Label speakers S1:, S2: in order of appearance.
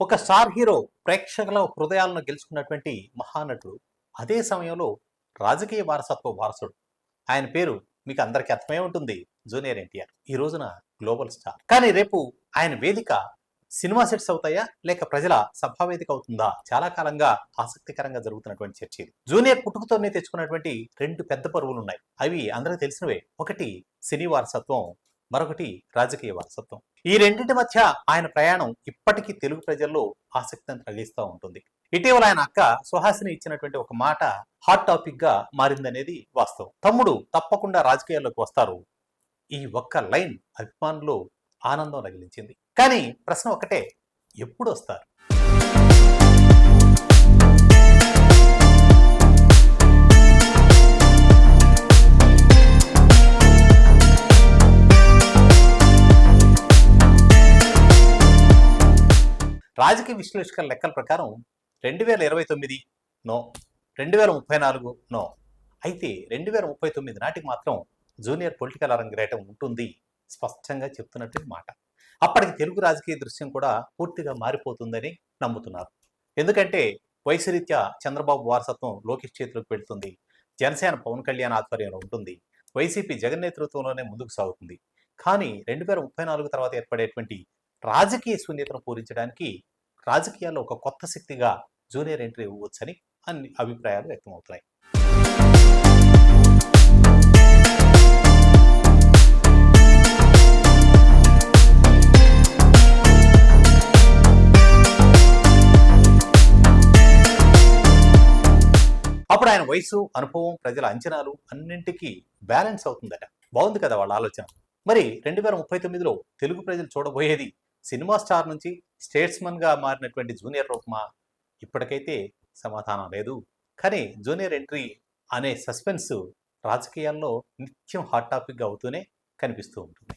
S1: ఒక star hero ప్రేక్షకుల హృదయాలను గెలుచుకున్నటువంటి మహానటుడు. అదే సమయంలో రాజకీయ వారసత్వ వారసుడు. ఆయన పేరు మీకు అందరికీ అర్థమే ఉంటుంది. జూనియర్ ఎన్టీఆర్. ఈ రోజున గ్లోబల్ స్టార్. కానీ రేపు ఆయన వేదిక సినిమా సెట్స్ అవుతాయా? లేక ప్రజల సభావేదిక అవుతుందా? చాలా కాలంగా ఆసక్తికరంగా జరుగుతున్నటువంటి చర్చ ఇది. జూనియర్ పుట్టుకతోనే తెచ్చుకున్నటువంటి రెండు పెద్ద పరువులు ఉన్నాయి అవి అందరికీ తెలిసినవే. ఒకటి సినీ వారసత్వం మరొకటి రాజకీయ వారసత్వం. ఈ రెండింటి మధ్య ఆయన ప్రయాణం ఇప్పటికీ తెలుగు ప్రజల్లో ఆసక్తిని కలిగిస్తూ ఉంటుంది. ఇటీవల ఆయన అక్క సుహాసిని ఇచ్చినటువంటి ఒక మాట హాట్ టాపిక్గా మారిందనేది వాస్తవం. తమ్ముడు తప్పకుండా రాజకీయాల్లోకి వస్తారు. ఈ ఒక్క లైన్ అభిమానులు ఆనందం రగిలించింది. కానీ ప్రశ్న ఒకటే ఎప్పుడు వస్తారు? రాజకీయ విశ్లేషకుల లెక్కల ప్రకారం రెండు వేల ఇరవై తొమ్మిది నో రెండు వేల ముప్పై నాలుగు నో. అయితే రెండు వేల ముప్పై తొమ్మిది నాటికి మాత్రం జూనియర్ పొలిటికల్ అరంగరేటం ఉంటుంది స్పష్టంగా చెప్తున్నట్టు మాట. అప్పటికి తెలుగు రాజకీయ దృశ్యం కూడా పూర్తిగా మారిపోతుందని నమ్ముతున్నారు. ఎందుకంటే వయసురీత్యా చంద్రబాబు వారసత్వం లోకేష్ చేతిలోకి వెళ్తుంది. జనసేన పవన్ కళ్యాణ్ ఆధ్వర్యంలో ఉంటుంది. వైసీపీ జగన్ నేతృత్వంలోనే ముందుకు సాగుతుంది. కానీ రెండు వేల ముప్పై నాలుగు తర్వాత ఏర్పడేటువంటి రాజకీయ శూన్యతను పూరించడానికి రాజకీయాల్లో ఒక కొత్త శక్తిగా జూనియర్ ఎంట్రీ ఇవ్వవచ్చని అన్ని అభిప్రాయాలు వ్యక్తమవుతున్నాయి. అప్పుడు ఆయన వయసు అనుభవం ప్రజల అంచనాలు అన్నింటికీ బ్యాలెన్స్ అవుతుందట. బాగుంది కదా వాళ్ళ ఆలోచన. మరి రెండు వేల ముప్పై తొమ్మిదిలో తెలుగు ప్రజలు చూడబోయేది సినిమా స్టార్ నుంచి స్టేట్స్మన్గా మారినటువంటి జూనియర్ రూపమా ఇప్పటికైతే సమాధానం లేదు. కానీ జూనియర్ ఎంట్రీ అనే సస్పెన్స్ రాజకీయాల్లో నిత్యం హాట్ టాపిక్గా అవుతూనే కనిపిస్తూ ఉంటుంది.